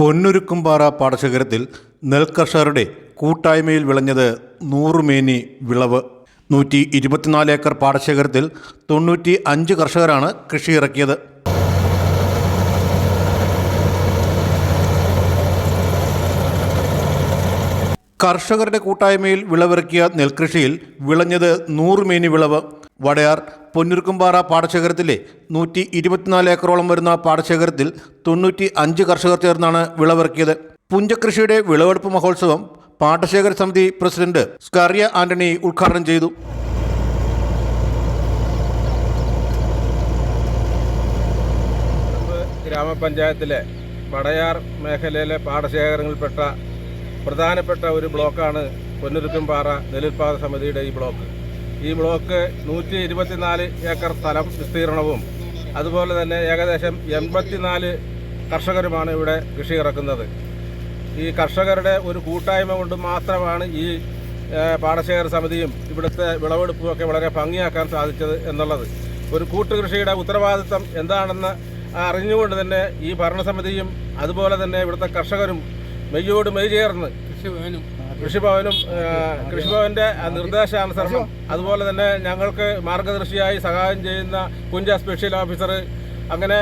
പൊന്നുരുക്കുംപാറ പാടശേഖരത്തിൽ നെൽകർഷകരുടെ കൂട്ടായ്മയിൽ വിളഞ്ഞത് നൂറുമേനി വിളവ്. നൂറ്റി ഇരുപത്തിനാല് ഏക്കർ പാടശേഖരത്തിൽ തൊണ്ണൂറ്റി അഞ്ച് കർഷകരാണ് കൃഷി ഇറക്കിയത്. കർഷകരുടെ കൂട്ടായ്മയിൽ വിളവിറക്കിയ നെൽകൃഷിയിൽ വിളഞ്ഞത് നൂറുമേനി വിളവ്. വടയാർ പൊന്നുരുക്കുംപാറ പാടശേഖരത്തിലെ നൂറ്റി ഇരുപത്തിനാല് ഏക്കറോളം വരുന്ന പാടശേഖരത്തിൽ തൊണ്ണൂറ്റി അഞ്ച് കർഷകർ ചേർന്നാണ് വിളവിറക്കിയത്. പുഞ്ചകൃഷിയുടെ വിളവെടുപ്പ് മഹോത്സവം പാടശേഖര സമിതി പ്രസിഡന്റ് സ്കറിയ ആന്റണി ഉദ്ഘാടനം ചെയ്തു. ഗ്രാമപഞ്ചായത്തിലെ വടയാർ മേഖലയിലെ പാടശേഖരങ്ങളിൽപ്പെട്ട പ്രധാനപ്പെട്ട ഒരു ബ്ലോക്കാണ് പൊന്നുരുക്കുംപാറ നെല്ലുൽപാദ സമിതിയുടെ ഈ ബ്ലോക്ക്. ഈ ബ്ലോക്ക് നൂറ്റി ഇരുപത്തിനാല് ഏക്കർ സ്ഥലം വിസ്തീർണവും. അതുപോലെ തന്നെ ഏകദേശം എൺപത്തിനാല് കർഷകരുമാണ് ഇവിടെ കൃഷി ഇറക്കുന്നത്. ഈ കർഷകരുടെ ഒരു കൂട്ടായ്മ കൊണ്ട് മാത്രമാണ് ഈ പാടശേഖര സമിതിയും ഇവിടുത്തെ വിളവെടുപ്പും ഒക്കെ വളരെ ഭംഗിയാക്കാൻ സാധിച്ചത് എന്നുള്ളത്. ഒരു കൂട്ടുകൃഷിയുടെ ഉത്തരവാദിത്തം എന്താണെന്ന് അറിഞ്ഞുകൊണ്ട് തന്നെ ഈ ഭരണസമിതിയും അതുപോലെ തന്നെ ഇവിടുത്തെ കർഷകരും മെയ്യോട് മെയ് ചേർന്ന് കൃഷിഭവനും കൃഷിഭവന്റെ നിർദ്ദേശാനുസരണം അതുപോലെ തന്നെ ഞങ്ങൾക്ക് മാർഗദർശിയായി സഹായം ചെയ്യുന്ന കുഞ്ച സ്പെഷ്യൽ ഓഫീസർ അങ്ങനെ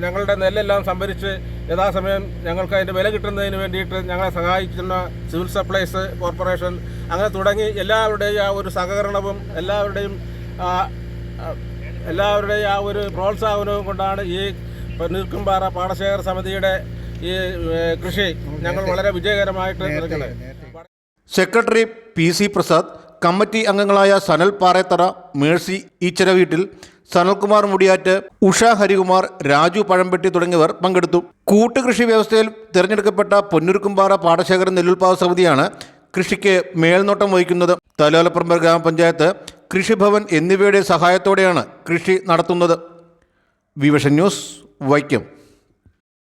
ഞങ്ങളുടെ നെല്ലെല്ലാം സംഭരിച്ച് യഥാസമയം ഞങ്ങൾക്ക് അതിന്റെ വില കിട്ടുന്നതിന് വേണ്ടിയിട്ട് ഞങ്ങളെ സഹായിക്കുന്ന സിവിൽ സപ്ലൈസ് കോർപ്പറേഷൻ അങ്ങനെ തുടങ്ങി എല്ലാവരുടെയും ആ ഒരു സഹകരണവും എല്ലാവരുടെയും എല്ലാവരുടെയും ആ ഒരു പ്രോത്സാഹനവും കൊണ്ടാണ് ഈ നീർക്കുംപാറ പാടശേഖര സമിതിയുടെ ഈ കൃഷി ഞങ്ങൾ വളരെ വിജയകരമായിട്ട് secretary P C Prasad committee അംഗങ്ങളായ സനൽ പാറേത്തറ മേഴ്സി ഈച്ചര വീട്ടിൽ സനൽകുമാർ മുടിയാറ്റ് ഉഷ ഹരികുമാർ രാജു പഴംപെട്ടി തുടങ്ങിയവർ പങ്കെടുത്തു. കൂട്ടുകൃഷി വ്യവസ്ഥയിൽ തിരഞ്ഞെടുക്കപ്പെട്ട പൊന്നുരുക്കുംപാറ പാടശേഖര നെല്ലുൽപാദ സമിതിയാണ് കൃഷിക്ക് മേൽനോട്ടം വഹിക്കുന്നത്. തലോലപ്പറമ്പ് ഗ്രാമപഞ്ചായത്ത് കൃഷിഭവൻ എന്നിവയുടെ സഹായത്തോടെയാണ് കൃഷി നടത്തുന്നത്. വിവഷൻ ന്യൂസ് വൈക്കം.